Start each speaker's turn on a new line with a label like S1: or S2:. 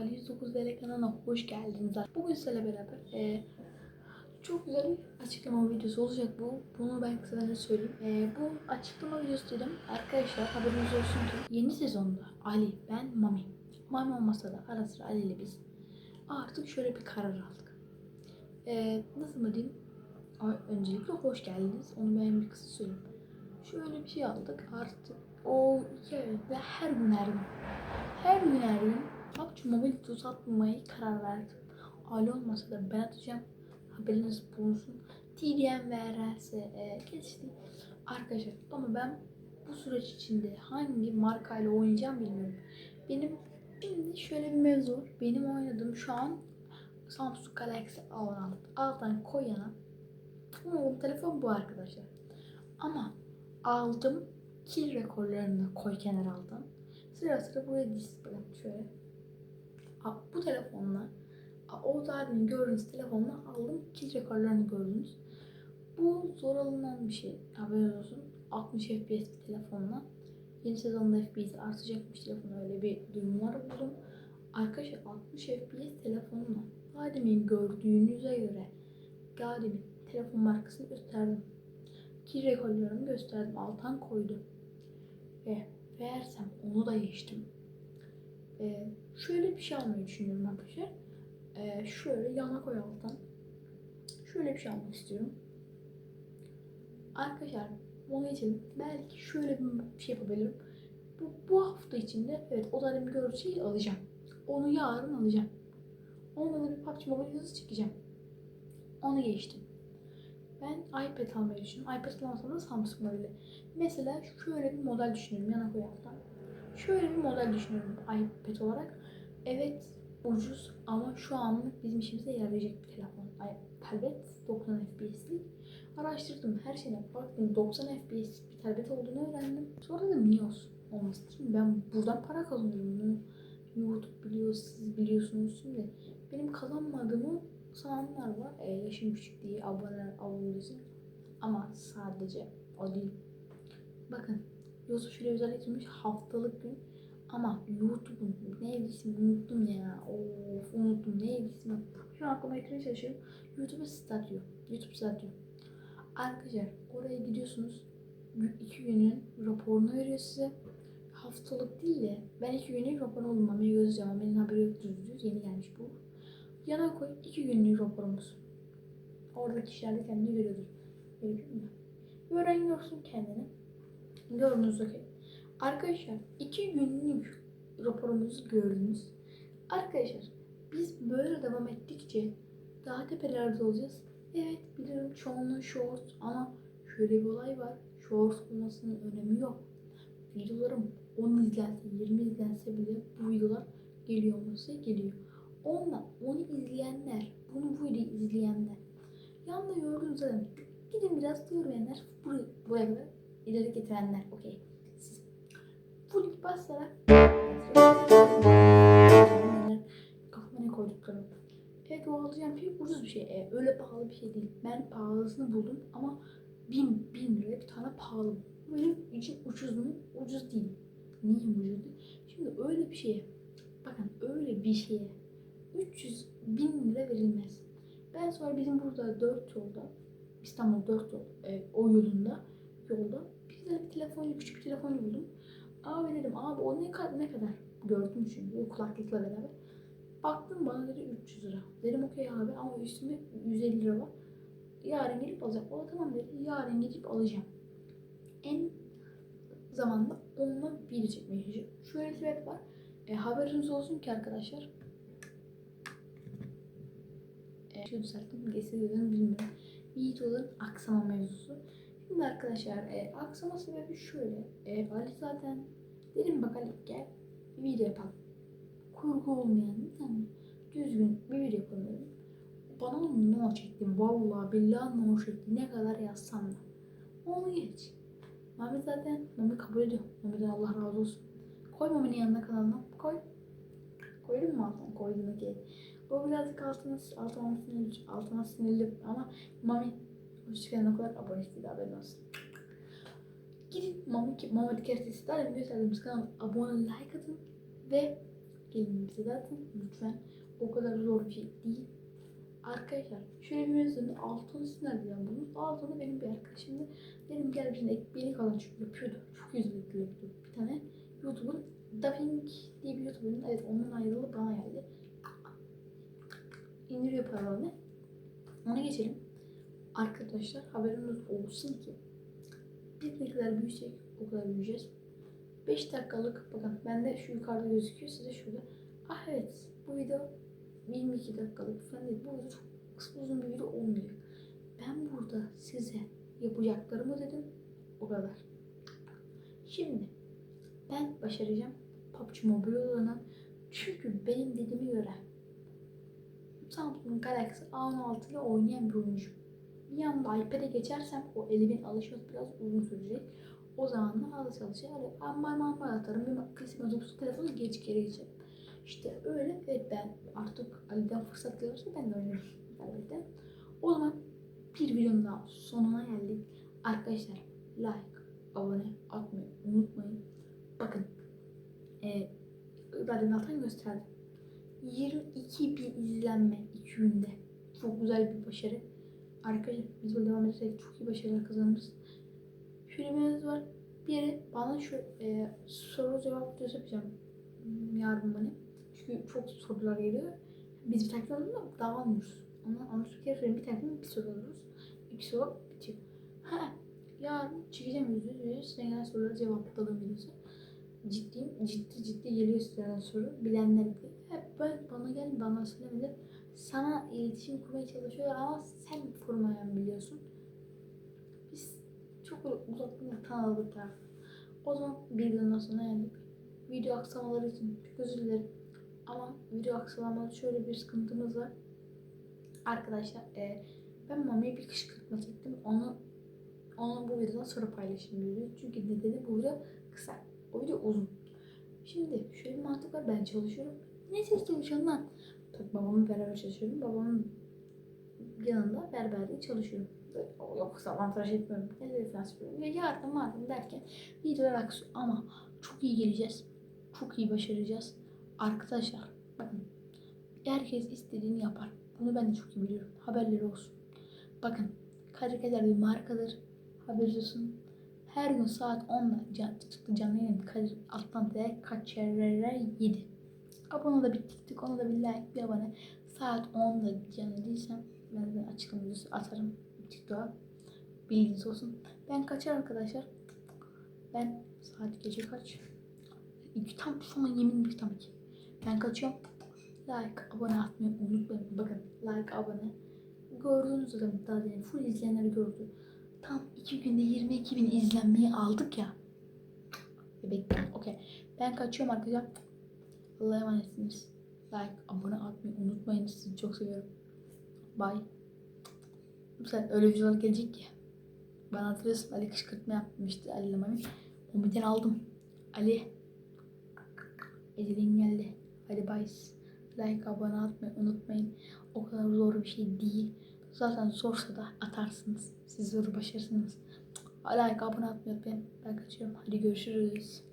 S1: Ali 109 VL kanalına hoş geldiniz. Bugün sizlerle beraber e, çok güzel bir açıklama videosu olacak bu. Bunu ben kısaca da söyleyeyim. E, bu açıklama videosu dedim. Arkadaşlar haberiniz olsun ki yeni sezonda Ali, ben, Mami. Mami olmasa da ara sıra Ali ile biz artık şöyle bir karar aldık. E, nasıl mı diyeyim? Öncelikle hoş geldiniz. Onu ben bir kısa söyleyeyim. Şöyle bir şey aldık. Artık o iki ay her gün her gün her gün her gün PUBG Mobile tuz atmamaya karar verdim. Aile olmasa da ben atacağım. Haberiniz bulunsun. TDM ve RLS e, geçti. Arkadaşlar ama ben bu süreç içinde hangi markayla oynayacağım bilmiyorum. Benim şimdi şöyle bir mevzu var. Benim oynadığım şu an Samsung Galaxy A16. Alttan koyana bu telefon bu arkadaşlar. Ama aldım kill rekorlarını koy kenara aldım. Sıra sıra buraya display şöyle. Bu telefonla aa, o zaten gördüğünüz telefonla aldım kill rekorlarını gördünüz. Bu zor alınan bir şey. Haberiniz olsun. 60 FPS bir telefonla. Yeni sezonda FPS artacakmış telefon öyle bir durumlar buldum. Arkadaşlar 60 FPS telefonla Gadim'in gördüğünüze göre Gadim'in telefon markasını gösterdim. Kill rekorlarını gösterdim. Altan koydum. Ve versem onu da geçtim. Ee, şöyle bir şey almayı düşünüyorum arkadaşlar. Ee, şöyle yana koy alttan. Şöyle bir şey almak istiyorum. Arkadaşlar onun için belki şöyle bir şey yapabilirim. Bu, bu hafta içinde evet o zaten gördüğü şeyi alacağım. Onu yarın alacağım. Onunla da bir PUBG Mobile yazısı çekeceğim. Onu geçtim. Ben iPad almayı düşünüyorum. iPad almasam da Samsung modeli. Mesela şöyle bir model düşünüyorum yana koy alttan. Şöyle bir model düşünüyorum iPad olarak. Evet ucuz ama şu anlık bizim işimize yarayacak bir telefon. Tablet 90 FPS'lik. Araştırdım her şeyine baktım 90 FPS bir tablet olduğunu öğrendim. Sonra da olsun olmasın. Şimdi ben buradan para kazanıyorum. YouTube biliyor, siz biliyorsunuz şimdi. Benim kazanmadığımı sananlar var. E, yaşım küçük diye abone için. Ama sadece o değil. Bakın YouTube şöyle özellik sunmuş haftalık gün ama YouTube'un neydi ismi unuttum ya. Of unuttum neydi ismi. Şu an aklıma ekranı çalışıyorum. YouTube Stadio. YouTube Stadio. Arkadaşlar oraya gidiyorsunuz. iki günün raporunu veriyor size. Haftalık değil de ben iki günlük rapor oldum. Mami'yi gözleyeceğim. Mami'nin haberi yok düz. Yeni gelmiş bu. Yana koy iki günlük raporumuz. Oradaki kişiler de kendini görüyordur. Görsün kendini. Gördünüz okey. Arkadaşlar iki günlük raporumuzu gördünüz. Arkadaşlar biz böyle devam ettikçe daha tepelerde olacağız. Evet biliyorum çoğunluğu short ama şöyle bir olay var. Short olmasının önemi yok. Videolarım 10 izlense 20 izlense bile bu videolar geliyor olması geliyor. Ondan onu izleyenler, bunu bu videoyu izleyenler, yanında gördüğünüz zaten gidin biraz görmeyenler, buraya, buraya kadar ileri getirenler, okey. Siz full basarak kafama ne koyduklarım. Evet o alacağım şey ucuz bir şey. E, öyle pahalı bir şey değil. Ben pahalısını buldum ama bin, bin liraya bir tane pahalı. Benim için ucuz mu? Ucuz değil. Niye ucuz değil? Şimdi öyle bir şeye, bakın öyle bir şeye 300 bin lira verilmez. Ben sonra bizim burada 4 yolda, İstanbul 4 yol, e, o yolunda, yolda bir tane bir telefon, küçük bir telefon buldum. Abi dedim, abi o ne kadar, ne kadar? Gördüm çünkü o kulaklıkla beraber. Baktım bana dedi 300 lira. Dedim okey abi ama üstünde 150 lira var. Yarın gelip alacağım. O tamam dedi. Yarın gidip alacağım. En zamanda onunla video çekmeye. Şöyle bir sebep var. E, haberiniz olsun ki arkadaşlar. E, şu düzelttim. Geçseydim bilmiyorum. Videoların aksama mevzusu. Şimdi arkadaşlar e, aksama sebebi şöyle. E, Ali zaten dedim bak Ali gel video yapalım. Kurgu olmayan bir tane düzgün bir video dedim. Bana no çektim. Vallahi billahi no çekti. Ne kadar yazsam da. Onu geç. Mami zaten Mami kabul ediyor. Mami'den Allah razı olsun. Koy Mami'nin yanına kanalına. Koy. Koydun mu altına? Koydun okey. O birazcık altına, altına sinirli, altına sinirli ama Mami hoşçakalın o kadar abone istedi haberin olsun. Gidin Mami Diker sesi daha gösterdiğimiz kanala abone like atın ve gelin bize lütfen. O kadar zor bir şey değil. Arkadaşlar şöyle bir mevzunun altını siz nereden buldunuz? Altını benim bir arkadaşımda dedim gel bizim ekmeğini kalan çünkü yapıyordu. Çok yüzlüklü yapıyordu. Bir tane YouTube'un Dubbing diye bir YouTube'un evet onun ayrılığı bana geldi. İndiriyor paralarını. Ona geçelim. Arkadaşlar haberiniz olsun ki biz ne kadar büyüsek o kadar büyüyeceğiz. 5 dakikalık bakın bende şu yukarıda gözüküyor size şurada. Ah evet bu video 22 dakikalık falan değil. Bu video çok uzun bir video olmayacak. Ben burada size yapacaklarımı dedim. O kadar. Şimdi ben başaracağım PUBG Mobile olanı. Çünkü benim dediğime göre Samsung Galaxy A16 ile oynayan bir oyuncu. Bir anda iPad'e geçersem o elimin alışması biraz uzun sürecek. O zaman da az çalışacak. Hani amma amma atarım. Bir klasik mazopsu telefonu geç geri geçerim. İşte öyle. Evet ben artık Ali'den fırsat gelirse ben de oynarım. Elbette. O zaman bir videonun daha sonuna geldik. Arkadaşlar like, abone atmayı unutmayın. Bakın e, Radyo'nun altından gösterdim. 22 bin izlenme 2 günde. Çok güzel bir başarı. Arkadaşlar biz böyle devam edersek çok iyi başarılar kazanırız. Şöyle var. Bir yere bana şu e, soru cevap videosu yapacağım. Yarın bana. Çünkü çok sorular geliyor. Biz bir takip alalım da dağılmıyoruz. Ondan anlatırken kere söyleyeyim. Bir takip bir soru alıyoruz. İki soru bitiyor. Ha, yarın çekeceğim yüzü yüzü size gelen soruları cevapladığım videosu. Ciddiyim. Ciddi ciddi geliyor sizlerden soru. Bilenler bile. Hep ben bana gel bana söylemedi. Sana iletişim kurmaya çalışıyorlar ama sen çok uzaktan tanıdık taraf. O zaman bir videonun sonuna geldik. Video aksamaları için çok özür dilerim. Ama video aksamaları şöyle bir sıkıntımız var. Arkadaşlar e, ben Mami'ye bir kışkırtma çektim. Onu onu bu videodan sonra paylaşayım dedim. Çünkü nedeni bu video kısa. O video uzun. Şimdi şöyle bir mantık var. Ben çalışıyorum. Ne çalışıyorum lan? Tabii babamla beraber çalışıyorum. Babamın yanında berberde çalışıyorum. Yoksa avantaj etmiyorum. Ne de falan yapıyorum. Ya yardım yardım derken videolar aksıyor. Ama çok iyi geleceğiz. Çok iyi başaracağız. Arkadaşlar bakın. Herkes istediğini yapar. Bunu ben de çok iyi biliyorum. Haberleri olsun. Bakın. Kadir Kader bir markadır. Haberiniz olsun. Her gün saat 10'da can, çıktı canlı yayın Kadir Atlantik'e kaç yerlere 7. Abone da bir tık ona da bir like bir abone. Saat 10'da canlı değilsem ben de açıklama videosu atarım TikTok'a. Bilginiz olsun. Ben kaçar arkadaşlar. Ben saat gece kaç? İki tam sonra yemin bir tam iki. Ben kaçıyorum. Like, abone atmayı unutmayın. Bakın like, abone. Gördüğünüz üzere daha değil. Full izleyenleri gördü. Tam iki günde 22 bin izlenmeyi aldık ya. Bekleyin. Okey. Ben kaçıyorum arkadaşlar. Allah'a emanetsiniz. Like, abone atmayı unutmayın. Sizi çok seviyorum. Bye. Sen öyle videolar gelecek ya. Ben hatırlıyorsun Ali kışkırtma yapmıştı Ali ile Mami. Birden aldım. Ali. Ecelin geldi. Hadi bye. Like, abone atmayı unutmayın. O kadar zor bir şey değil. Zaten zorsa da atarsınız. Siz zoru başarırsınız. Like, abone atmayı unutmayın. Ben kaçıyorum. Hadi görüşürüz.